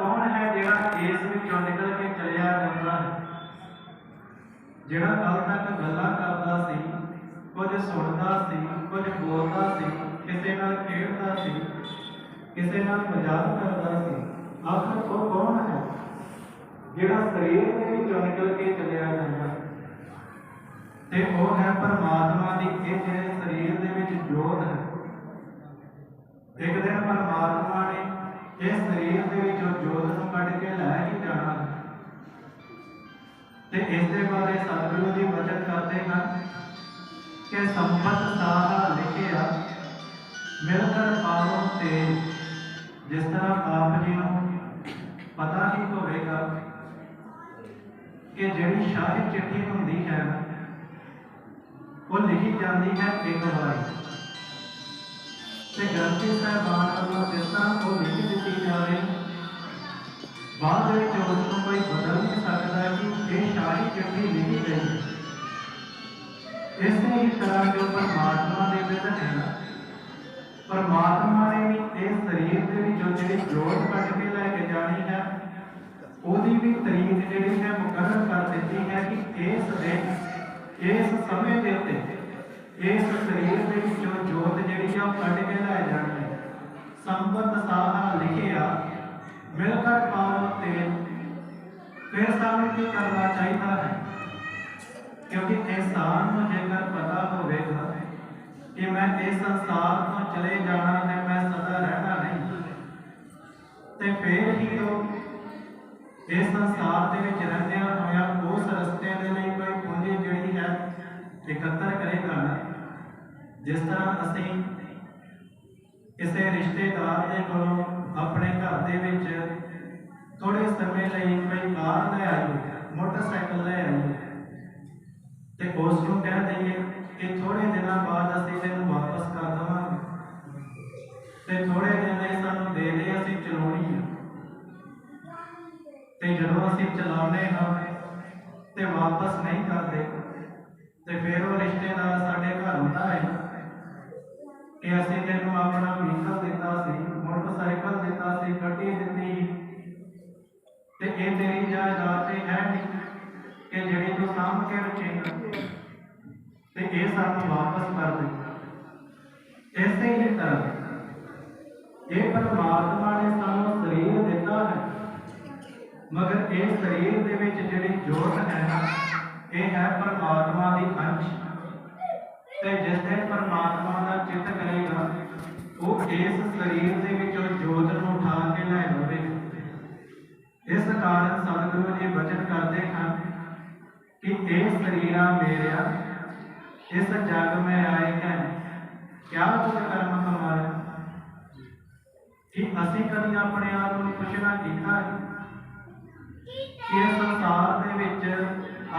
ਕੌਣ ਹੈ ਜਿਹੜਾ ਇਸ ਵਿੱਚੋਂ ਨਿਕਲ ਕੇ ਚਲਿਆ ਜਾਂਦਾ ਹੈ? ਜਿਹੜਾ ਕੱਲ ਤੱਕ ਗੱਲਾਂ ਕਰਦਾ ਸੀ, ਕੁਝ ਸੁਣਦਾ ਸੀ, ਕੁਝ ਬੋਲਦਾ ਸੀ, ਕਿਸੇ ਨਾਲ ਖੇਡਦਾ ਸੀ, ਕਿਸੇ ਨਾਲ ਮਜ਼ਾਕ ਕਰਦਾ ਸੀ, ਆਖਰ ਉਹ ਕੌਣ ਹੈ ਜਿਹੜਾ ਸਰੀਰ ਦੇ ਵਿੱਚੋਂ ਨਿਕਲ ਕੇ ਚਲਿਆ ਜਾਂਦਾ ਹੈ? ਤੇ ਉਹ ਹੈ ਪਰਮਾਤਮਾ ਦੀ, ਇਹ ਜਿਹੜੇ ਸਰੀਰ ਦੇ ਵਿੱਚ ਜੋਤ ਹੈ। ਇੱਕ ਦਿਨ ਪਰਮਾਤਮਾ ਨੇ ਇਸ ਸਰੀਰ ਦੇ ਵਿੱਚੋਂ ਜੋਤ ਨੂੰ ਕੱਢ ਕੇ ਲੈ ਹੀ ਜਾਣਾ। ਤੇ ਇਸ ਦੇ ਬਾਰੇ ਸਤਿਗੁਰੂ ਜੀ ਬਚਨ ਕਰਦੇ ਹਨ ਕਿ ਸੰਪਤ ਸਾਹਾ ਲਿਖਿਆ ਮਿਲ ਕਰ ਪਾਵੋ ਤੇ ਜਿਸ ਤਰ੍ਹਾਂ ਆਪ ਜੀ ਨੂੰ ਪਤਾ ਹੀ ਹੋਵੇਗਾ ਕਿ ਜਿਹੜੀ ਸ਼ਾਹੀ ਚਿੱਠੀ ਹੁੰਦੀ ਹੈ, ਉਹ ਲਿਖੀ ਜਾਂਦੀ ਹੈ ਇੱਕ ਵਾਰੀ। ਤੇ ਗ੍ਰੰਥੀ ਬਾਅਦ ਵਿੱਚ ਉਸ ਕੋਈ ਬਦਲ ਨਹੀਂ ਸਕਦਾ ਕਿ ਇਹ ਸ਼ਾਹੀ ਚਿੱਠੀ ਲਿਖੀ ਗਈ ਇਸੇ ਹੀ ਤਰ੍ਹਾਂ ਜੋ ਪਰਮਾਤਮਾ ਦੇ ਵਿੱਚ ਹੈ ਪਰਮਾਤਮਾ ਨੇ ਵੀ ਇਸ ਸਰੀਰ ਦੇ ਵਿੱਚੋਂ ਜਿਹੜੀ ਜੋਤ ਕੱਢ ਕੇ ਲੈ ਕੇ ਜਾਣੀ ਹੈ, ਉਹਦੀ ਵੀ ਤਰੀਕ ਜਿਹੜੀ ਹੈ ਮੁਕਰਰ ਕਰ ਦਿੱਤੀ ਹੈ ਕਿ ਇਸ ਦਿਨ ਇਸ ਸਮੇਂ ਦੇ ਉੱਤੇ ਇਸ ਸਰੀਰ ਦੇ ਵਿੱਚੋਂ ਜੋਤ ਜਿਹੜੀ ਆ ਕੱਢ ਕੇ ਲੈ ਜਾਣੀ ਹੈ। ਸੰਪਤ ਸਾਹਾ ਲਿਖਿਆ ਮਿਲ ਕਰ ਪਾਵੋ ਤੇ ਫਿਰ ਸਾਨੂੰ ਕੀ ਕਰਨਾ ਚਾਹੀਦਾ ਹੈ ਕਿਉਂਕਿ ਇਨਸਾਨ ਨੂੰ ਜੇਕਰ ਪਤਾ ਹੋਵੇਗਾ ਕਿ ਮੈਂ ਇਸ ਸੰਸਾਰ ਤੋਂ ਚਲੇ ਜਾਣਾ ਹੈ ਮੈਂ ਸਦਾ ਰਹਿਣਾ ਨਹੀਂ ਤੇ ਫਿਰ ਹੀ ਉਹ ਇਸ ਸੰਸਾਰ ਦੇ ਵਿੱਚ ਰਹਿੰਦਿਆਂ ਹੋਇਆਂ ਉਸ ਰਸਤੇ ਦੇ ਲਈ ਕੋਈ ਪੂੰਜੀ ਜਿਹੜੀ ਹੈ ਇਕੱਤਰ ਕਰੇਗਾ ਨਾ ਜਿਸ ਤਰ੍ਹਾਂ ਅਸੀਂ ਕਿਸੇ ਰਿਸ਼ਤੇਦਾਰ ਦੇ ਕੋਲੋਂ ਆਪਣੇ ਘਰ ਦੇ ਵਿੱਚ ਥੋੜੇ ਸਮੇਂ ਲਈ ਕੋਈ ਕਾਰ ਲੈ ਆਈਏ ਮੋਟਰਸਾਈਕਲ ਲੈ ਆਈਏ ਤੇ ਉਸ ਨੂੰ ਕਹਿ ਦਈਏ ਕਿ ਥੋੜੇ ਦਿਨਾਂ ਬਾਅਦ ਅਸੀਂ ਤੈਨੂੰ ਵਾਪਸ ਕਰ ਦਵਾਂਗੇ। ਤੇ ਥੋੜੇ ਦਿਨ ਲਈ ਸਾਨੂੰ ਦੇ ਦੇ, ਅਸੀਂ ਚਲਾਉਣੀ ਹੈ। ਤੇ ਜਦੋਂ ਅਸੀਂ ਚਲਾਉਂਦੇ ਹਾਂ ਤੇ ਵਾਪਸ ਨਹੀਂ ਕਰਦੇ, ਤੇ ਫਿਰ ਉਹ ਰਿਸ਼ਤੇਦਾਰ ਸਾਡੇ ਘਰ ਹੁੰਦਾ ਹੈ ਕਿ ਅਸੀਂ ਤੈਨੂੰ ਆਪਣਾ ਵਹੀਕਲ ਦਿੱਤਾ ਸੀ। ਮੋਟਰਸਾਈਕਲ ਦਿੱਤਾ ਸੀ ਗੱਡੀ ਦਿੱਤੀ। ਤੇ ਇਹ ਤੇਰੀ ਜਾਇਦਾਦ ਤੇ ਹੈ ਕਿ ਜਿਹੜੀ ਤੂੰ ਸਾਂਭ ਕੇ ਰੱਖੇਗਾ। ਤੇ ਇਹ ਸਾਨੂੰ ਵਾਪਸ ਕਰ ਦੇ ਇਸੇ ਹੀ ਤਰ੍ਹਾਂ ਇਹ ਪਰਮਾਤਮਾ ਨੇ ਸਾਨੂੰ ਸਰੀਰ ਦਿੱਤਾ ਹੈ, ਮਗਰ ਇਹ ਸਰੀਰ ਦੇ ਵਿੱਚ ਜਿਹੜੀ ਜੋਤ ਹੈ ਨਾ ਇਹ ਹੈ ਪਰਮਾਤਮਾ ਦੀ ਅੰਸ਼। ਤੇ ਜਿਸ ਦੇ ਪਰਮਾਤਮਾ ਦਾ ਚਿੱਤ ਕਰੇਗਾ, ਉਹ ਇਸ ਸਰੀਰ ਦੇ ਵਿੱਚੋਂ ਜੋਤ ਨੂੰ ਉਠਾ ਕੇ ਲੈ ਲਵੇਗਾ ਇਸ ਕਾਰਨ ਸਤਿਗੁਰੂ ਜੀ ਬਚਨ ਕਰਦੇ ਹਨ ਕਿ ਇਹ ਸਰੀਰਾ ਮੇਰਿਆ, ਇਸ ਜਗ ਮੈਂ ਆਏ ਹੈ। ਕਿਆ ਤੁਧ ਕਰਮ ਕਮਾਇਆ ਕਿ ਅਸੀਂ ਕਦੀ ਆਪਣੇ ਆਪ ਨੂੰ ਪੁੱਛਣਾ ਕੀਤਾ ਹੈ? ਕਿ ਸੰਸਾਰ ਦੇ ਵਿੱਚ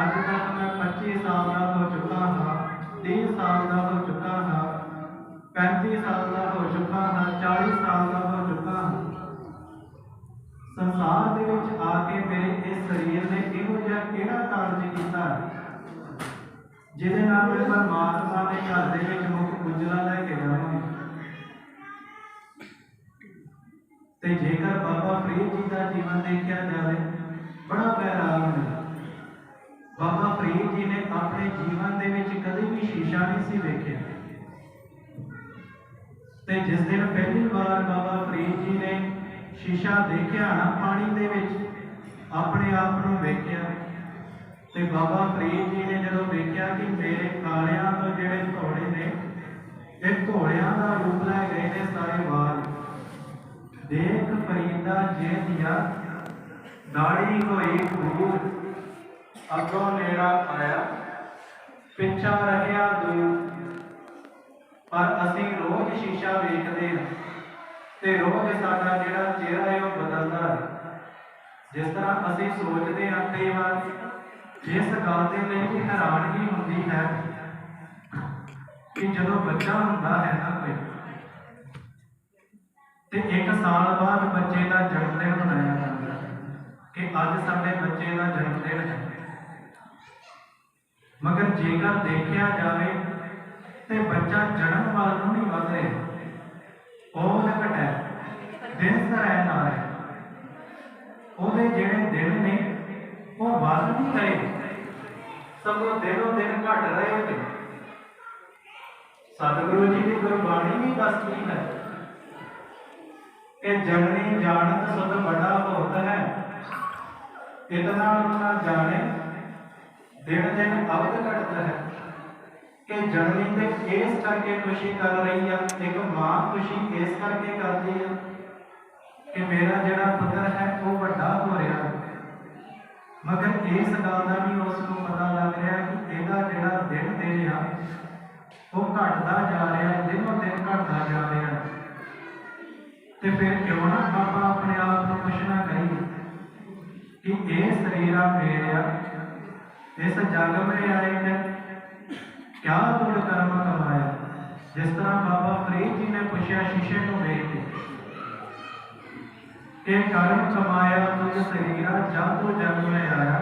ਅੱਜ ਤੱਕ ਮੈਂ 25 ਸਾਲ ਦਾ ਹੋ ਚੁੱਕਾ ਹਾਂ 30 ਸਾਲ ਦਾ ਹੋ ਚੁੱਕਾ ਹਾਂ 35 ਸਾਲ ਦਾ ਹੋ ਚੁੱਕਾ ਹਾਂ 40 ਸਾਲ ਦਾ ਹੋ ਚੁੱਕਾ ਹਾਂ। ਸੰਸਾਰ ਦੇ ਵਿੱਚ ਇਹੋ ਜਿਹਾ ਕਿਹੜਾ ਕਾਰਜ ਕੀਤਾ? ਜਿਹਦੇ ਨਾਲ ਮੈਂ ਪਰਮਾਤਮਾ ਦੇ ਘਰ ਦੇ ਵਿੱਚ ਮੁਖ ਉਜਲਾ ਲੈ ਕੇ ਜਾਵਾਂਗਾ ਤੇ ਜੇਕਰ ਬਾਬਾ ਫਰੀਦ ਜੀ ਦਾ ਜੀਵਨ ਦੇਖਿਆ ਜਾਵੇ, ਬੜਾ ਪਿਆਰਾ ਹੈ ਬਾਬਾ ਫਰੀਦ ਜੀ ਨੇ ਆਪਣੇ ਜੀਵਨ ਦੇ ਵਿੱਚ ਕਦੇ ਵੀ ਸ਼ੀਸ਼ਾ ਨਹੀਂ ਸੀ ਵੇਖਿਆ। ਤੇ ਜਿਸ ਦਿਨ ਪਹਿਲੀ ਵਾਰ ਬਾਬਾ ਫਰੀਦ ਜੀ ਨੇ ਸ਼ੀਸ਼ਾ ਦੇਖਿਆ ਨਾ ਪਾਣੀ ਦੇ ਵਿੱਚ ਆਪਣੇ ਆਪ ਨੂੰ ਵੇਖਿਆ। ਤੇ ਬਾਬਾ ਫਰੀਦ ਜੀ ਨੇ ਜਦੋਂ ਵੇਖਿਆ ਕਿ ਮੇਰੇ ਕਾਲਿਆਂ ਤੋਂ ਜਿਹੜੇ ਘੋੜੇ ਨੇ, ਇਹ ਘੋੜਿਆਂ ਦਾ ਰੂਪ ਲੈ ਗਏ ਨੇ ਸਾਰੇ ਵਾਲ ਦੇਖ ਫਰੀਦਾ ਜੇ ਦਿਆ ਦਾੜੀ ਹੋਈ ਭੂਰ। ਅੱਗੋਂ ਨੇੜਾ ਆਇਆ, ਪਿੱਛਾ ਰਹਿਆ ਦੂਰ। ਪਰ ਅਸੀਂ ਰੋਜ਼ ਸ਼ੀਸ਼ਾ ਵੇਖਦੇ ਹਾਂ ਤੇ ਰੋਜ਼ ਸਾਡਾ ਜਿਹੜਾ ਚਿਹਰਾ ਹੈ ਉਹ ਬਦਲਦਾ ਹੈ। ਜਿਸ ਤਰ੍ਹਾਂ ਅਸੀਂ ਸੋਚਦੇ ਹਾਂ ਕਈ ਵਾਰ, ਜਿਸ ਗੱਲ ਦੇ ਲਈ ਹੈਰਾਨਗੀ ਹੁੰਦੀ ਹੈ ਕਿ ਜਦੋਂ ਬੱਚਾ ਹੁੰਦਾ ਹੈ ਨਾ ਕੋਈ, ਤੇ ਇੱਕ ਸਾਲ ਬਾਅਦ ਬੱਚੇ ਦਾ ਜਨਮ ਦਿਨ ਮਨਾਇਆ ਜਾਂਦਾ ਕਿ ਅੱਜ ਸਾਡੇ ਬੱਚੇ ਦਾ ਜਨਮ ਦਿਨ ਹੈ। ਮਗਰ ਜੇਕਰ ਦੇਖਿਆ ਜਾਵੇ ਤੇ ਬੱਚਾ ਜਨਮ ਵੱਲ ਨੂੰ ਨਹੀਂ ਵਧ ਰਿਹਾ, ਉਹ ਘਟਿਆ ਉਹਦੇ ਜਿਹੜੇ ਦਿਨ ਨੇ, ਉਹ ਵੱਧ ਨਹੀਂ ਰਹੇ। ਸਗੋਂ ਦਿਨੋਂ ਦਿਨ ਘਟ ਰਹੇ ਨੇ। ਸਤਿਗੁਰੂ ਜੀ ਦੀ ਗੁਰਬਾਣੀ ਵੀ ਦੱਸਦੀ ਹੈ ਕਿ ਜਨਨੀ ਜਾਣਤ ਸਭ ਵੱਡਾ ਹੋਤ ਹੈ। ਇਤਨਾ ਨਾ ਜਾਣੇ ਦਿਨ ਦਿਨ ਅਵਧ ਘਟਦਾ ਹੈ ਕਿ ਜਨਨੀ ਤੇ ਇਸ ਕਰਕੇ ਖੁਸ਼ੀ ਕਰ ਰਹੀ ਆ, ਇੱਕ ਮਾਂ ਖੁਸ਼ੀ ਇਸ ਕਰਕੇ ਕਰਦੀ ਆ ਕਿ ਮੇਰਾ ਜਿਹੜਾ ਪੁੱਤਰ ਹੈ, ਉਹ ਵੱਡਾ ਹੋ ਰਿਹਾ ਮਗਰ ਇਸ ਗੱਲ ਦਾ ਵੀ ਉਸ ਨੂੰ ਪਤਾ ਲੱਗ ਰਿਹਾ ਕਿ ਇਹਦਾ ਜਿਹੜਾ ਦਿਨ ਦਿਨ ਆ ਉਹ ਘਟਦਾ ਜਾ ਰਿਹਾ, ਦਿਨੋਂ ਦਿਨ ਘਟਦਾ ਜਾ ਰਿਹਾ। ਤੇ ਫਿਰ ਕਿਉਂ ਨਾ ਬਾਬਾ ਆਪਣੇ ਆਪ ਨੂੰ ਪੁੱਛਣਾ ਕਰੀਏ ਕਿ ਇਹ ਸਰੀਰ ਆ ਮੇਰਾ ਇਸ ਜਗ में ਆਏ ਨੇ। ਕਿਆ ਤੁੜ ਕਰਮ ਕਮਾਇਆ। ਜਿਸ ਤਰ੍ਹਾਂ ਬਾਬਾ ਫਰੀਦ ਜੀ ਨੇ ਪੁੱਛਿਆ, ਸ਼ੀਸ਼ੇ ਨੂੰ ਵੇਖ ਕੇ। ਕਿ ਕਰਮ ਕਮਾਇਆ ਤੁਝ ਸਰੀਰਾ ਜਦ ਤੂੰ ਜਗ ਮੈਂ ਆਇਆ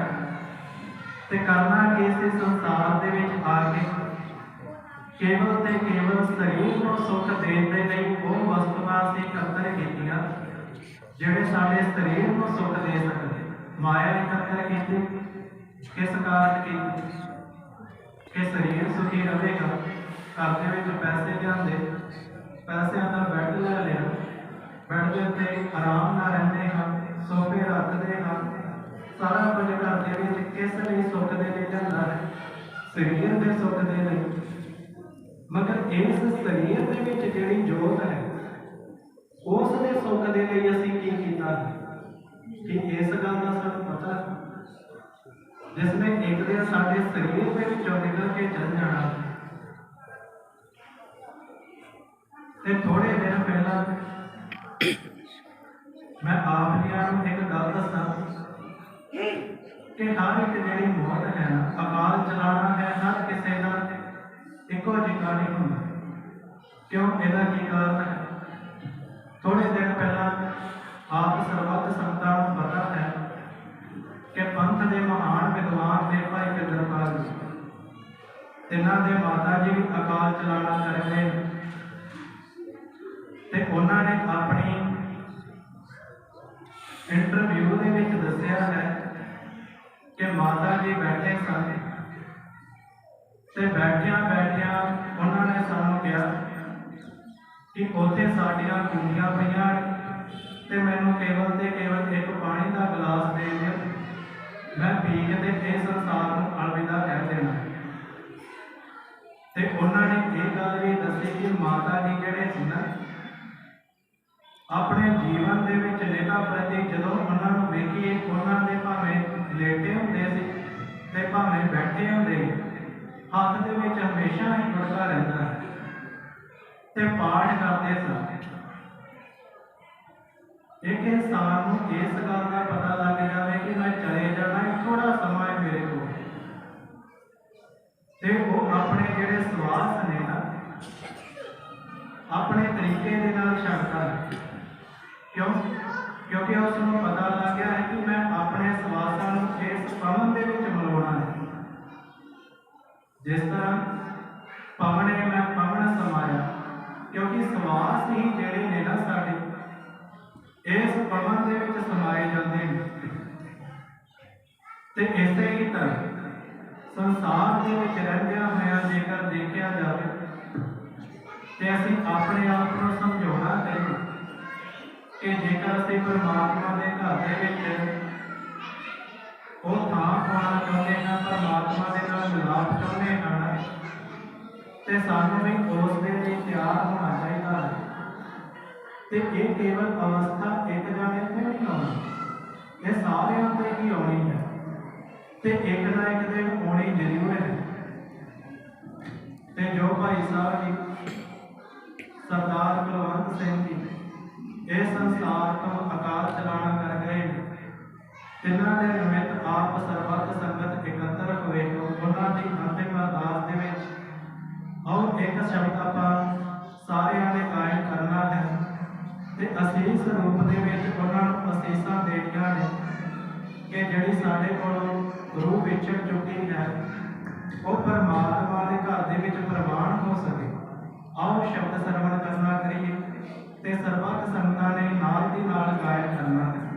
ਤੇ ਕਰਨਾ ਕੀ ਸੀ ਸੰਸਾਰ ਦੇ ਵਿੱਚ ਆ ਕੇ? ਕੇਵਲ ਤੇ ਕੇਵਲ ਸਰੀਰ ਨੂੰ ਸੁੱਖ ਦੇਣ ਦੇ ਲਈ ਉਹ ਵਸਤੂਆਂ ਅਸੀਂ ਇਕੱਤਰ ਕੀਤੀਆਂ, ਜਿਹੜੇ ਸਾਡੇ ਸਰੀਰ ਨੂੰ ਸੁੱਖ ਦੇ ਸਕਦੇ। ਮਾਇਆ ਇਕੱਤਰ ਕੀਤੀ, ਕਿਸ ਕਾਰਨ ਕੀਤੀ? ਕਿ ਸਰੀਰ ਸੁਖੀ ਰਹੇਗਾ, ਘਰ ਦੇ ਵਿੱਚ ਪੈਸੇ ਲਿਆਂਦੇ, ਪੈਸਿਆਂ ਦਾ ਬੈੱਡ ਲੈ ਲਿਆ ਬੈੱਡ ਦੇ ਉੱਤੇ ਆਰਾਮ ਨਾਲ ਰਹਿੰਦੇ ਹਾਂ ਸੋਫੇ ਰੱਖਦੇ ਹਾਂ ਸਾਰਾ ਕੁਝ ਘਰ ਦੇ ਵਿੱਚ ਕਿਸ ਲਈ ਸੁੱਖ ਦੇ ਲਈ ਜਾਂਦਾ ਹੈ ਸਰੀਰ ਦੇ ਸੁੱਖ ਦੇ ਲਈ ਮਗਰ ਇਸ ਸਰੀਰ ਦੇ ਵਿੱਚ ਜਿਹੜੀ ਜੋਤ ਹੈ ਉਸ ਦੇ ਸੁੱਖ ਦੇ ਲਈ ਅਸੀਂ ਕੀ ਕੀਤਾ ਹੈ ਕਿ ਇਸ ਗੱਲ ਦਾ ਸਾਨੂੰ ਪਤਾ ਹੈ ਜਿਸ ਨੇ ਇੱਕ ਦਿਨ ਸਾਡੇ ਸਰੀਰ ਦੇ ਵਿੱਚੋਂ ਨਿਕਲ ਕੇ ਚੱਲ ਜਾਣਾ ਤੇ ਥੋੜੇ ਦਿਨ ਪਹਿਲਾਂ ਮੈਂ ਆਪ ਨੂੰ ਇੱਕ ਗੱਲ ਦੱਸਾਂ? ਕਿ ਹਰ ਇੱਕ ਜਿਹੜੀ ਮੌਤ ਹੈ ਅਕਾਲ ਚਲਾਣਾ ਹੈ ਹਰ ਕਿਸੇ ਨਾਲ ਇੱਕੋ ਜਿਹਾ ਨਹੀਂ ਹੁੰਦਾ ਕਿਉਂ? ਇਹਦਾ ਕੀ ਕਾਰਨ ਹੈ? ਥੋੜੇ ਦਿਨ ਪਹਿਲਾਂ ਆਪ ਸਰਬੱਤ ਸੰਤਾਂ ਨੂੰ ਪਤਾ ਹੈ ਕਿ ਪੰਥ ਦੇ ਮਹਾਨ ਵਿਦਵਾਨ ਨੇ ਭਾਈ ਕਿਰਪਾਲ ਜੀ, ਤਿੰਨਾਂ ਦੇ ਮਾਤਾ ਜੀ ਵੀ ਅਕਾਲ ਚਲਾਣਾ ਕਰ ਤੇ ਉਹਨਾਂ ਨੇ ਆਪਣੀ ਇੰਟਰਵਿਊ ਦੇ ਵਿੱਚ ਦੱਸਿਆ ਹੈ ਕਿ ਮਾਤਾ ਜੀ ਬੈਠੇ ਸਨ ਤੇ ਬੈਠਿਆਂ ਬੈਠਿਆਂ ਉਹਨਾਂ ਨੇ ਸਾਨੂੰ ਕਿਹਾ ਕਿ ਉੱਥੇ ਸਾਡੀਆਂ ਕੁੰਡੀਆਂ ਪਈਆਂ ਤੇ ਮੈਨੂੰ ਕੇਵਲ ਤੇ ਕੇਵਲ ਇੱਕ ਪਾਣੀ ਦਾ ਗਲਾਸ ਦੇ ਦਿਓ। ਮੈਂ ਪੀ ਕੇ ਤੇ ਇਸ ਸੰਸਾਰ ਨੂੰ ਅਲਵਿਦਾ ਕਹਿ ਦੇਣਾ। ਤੇ ਉਹਨਾਂ ਨੇ ਇਹ ਗੱਲ ਵੀ ਦੱਸੀ ਕਿ ਮਾਤਾ ਜੀ ਜਿਹੜੇ ਸੀ ਨਾ? ਆਪਣੇ ਜੀਵਨ ਦੇ ਵਿੱਚ ਪ੍ਰਤੀ ਜਦੋਂ ਉਹਨਾਂ ਨੂੰ ਵੇਖੀਏ, ਉਹਨਾਂ ਦੇ ਭਾਵੇਂ ਲੇਟੇ ਹੁੰਦੇ ਸੀ ਤੇ ਭਾਵੇਂ ਬੈਠੇ ਹੁੰਦੇ ਹੱਥ ਦੇ ਵਿੱਚ ਹਮੇਸ਼ਾ ਹੀ ਗੁਟਕਾ ਰਹਿੰਦਾ ਤੇ ਪਾਠ ਕਰਦੇ ਸਨ ਇੱਕ ਇਨਸਾਨ ਨੂੰ ਇਸ ਗੱਲ ਦਾ ਪਤਾ ਲੱਗ ਜਾਵੇ ਕਿ ਮੈਂ ਚਲੇ ਜਾਣਾ ਥੋੜਾ ਸਮਾਂ ਹੈ ਮੇਰੇ ਕੋਲ। ਤੇ ਉਹ ਆਪਣੇ ਜਿਹੜੇ ਸਵਾਸ ਨੇ ਨਾ, ਆਪਣੇ ਤਰੀਕੇ ਦੇ ਨਾਲ ਛੱਡਦਾ ਕਿਉਂਕਿ ਉਸ ਨੂੰ ਪਤਾ ਲੱਗ ਹੈ ਕਿ ਮੈਂ ਆਪਣੇ ਸਵਾਸਾਂ ਨੂੰ ਇਸ ਪਵਨ ਦੇ ਵਿੱਚ ਮਿਲਾਉਣਾ ਹੈ। ਜਿਸ ਤਰ੍ਹਾਂ ਪਵਨੇ ਮੈਂ ਪਵਨ ਸਮਾਇਆ, ਕਿਉਂਕਿ ਸਵਾਸ ਹੀ ਜਿਹੜੇ ਨੇ ਨਾ ਸਾਡੇ, ਇਸ ਪਵਨ ਦੇ ਵਿੱਚ ਸਮਾਏ ਜਾਂਦੇ ਨੇ। ਤੇ ਇਸੇ ਹੀ ਤਰ੍ਹਾਂ ਸੰਸਾਰ ਦੇ ਵਿੱਚ ਰਹਿੰਦਿਆਂ ਹੋਇਆਂ ਜੇਕਰ ਦੇਖਿਆ ਜਾਵੇ, ਤੇ ਅਸੀਂ ਆਪਣੇ ਆਪ ਨੂੰ ਸਮਝਾਉਣਾ ਕਰੀਏ ਕਿ ਜੇਕਰ ਅਸੀਂ ਪਰਮਾਤਮਾ ਦੇ ਘਰ ਦੇ ਵਿੱਚ ਉਹ ਥਾਂ ਪਾਉਣਾ ਚਾਹੁੰਦੇ ਹਾਂ, ਪਰਮਾਤਮਾ ਦੇ ਨਾਲ ਮਿਲਾਪ ਚਾਹੁੰਦੇ ਹਾਂ, ਤੇ ਸਾਨੂੰ ਵੀ ਉਸ ਦੇ ਲਈ ਤਿਆਰ ਹੋਣਾ ਚਾਹੀਦਾ ਹੈ। ਤੇ ਇਹ ਕੇਵਲ ਅਵਸਥਾ ਇੱਕ ਜਾਣੇ ਤੇ ਨਹੀਂ ਆਉਣੀ। ਇਹ ਸਾਰਿਆਂ ਤੇ ਹੀ ਆਉਣੀ ਹੈ। ਤੇ ਇੱਕ ਨਾ ਇੱਕ ਦਿਨ ਆਉਣੀ ਜ਼ਰੂਰ ਹੈ। ਤੇ ਜੋ ਭਾਈ ਸਾਹਿਬ ਜੀ, ਸਰਦਾਰ ਕੁਲਵੰਤ ਸਿੰਘ ਜੀ ਇਹ ਸੰਸਾਰ ਤੋਂ ਅਕਾਲ ਚਲਾਣਾ ਕਰ ਗਏ ਤਿੰਨਾਂ ਦੇ ਨਿਮਿਤ ਆਪ ਸਰਬੱਤ ਸੰਗਤ ਇਕੱਤਰ ਹੋਏ ਉਹਨਾਂ ਦੀ ਅੰਤਿਮ ਅਰਦਾਸ ਦੇ ਵਿੱਚ ਆਓ ਇੱਕ ਸ਼ਬਦ ਆਪਾਂ ਸਾਰਿਆਂ ਨੇ ਕਾਇਮ ਕਰਨਾ ਹੈ ਤੇ ਅਸੀਸ ਰੂਪ ਦੇ ਵਿੱਚ ਉਹਨਾਂ ਨੂੰ ਅਸੀਸਾਂ ਦੇਣੀਆਂ ਨੇ ਕਿ ਜਿਹੜੀ ਸਾਡੇ ਕੋਲੋਂ ਰੂਹ ਵਿਛੜ ਚੁੱਕੀ ਹੈ, ਉਹ ਪਰਮਾਤਮਾ ਦੇ ਘਰ ਦੇ ਵਿੱਚ ਪ੍ਰਵਾਨ ਹੋ ਸਕੇ। ਆਓ ਸ਼ਬਦ ਸਰਵਣ ਕਰਨਾ ਕਰੀਏ। ਤੇ ਸਰਬੱਤ ਸੰਗਤਾਂ ਨੇ ਨਾਲ ਦੀ ਨਾਲ ਗਾਇਨ ਕਰਨਾ ਹੈ।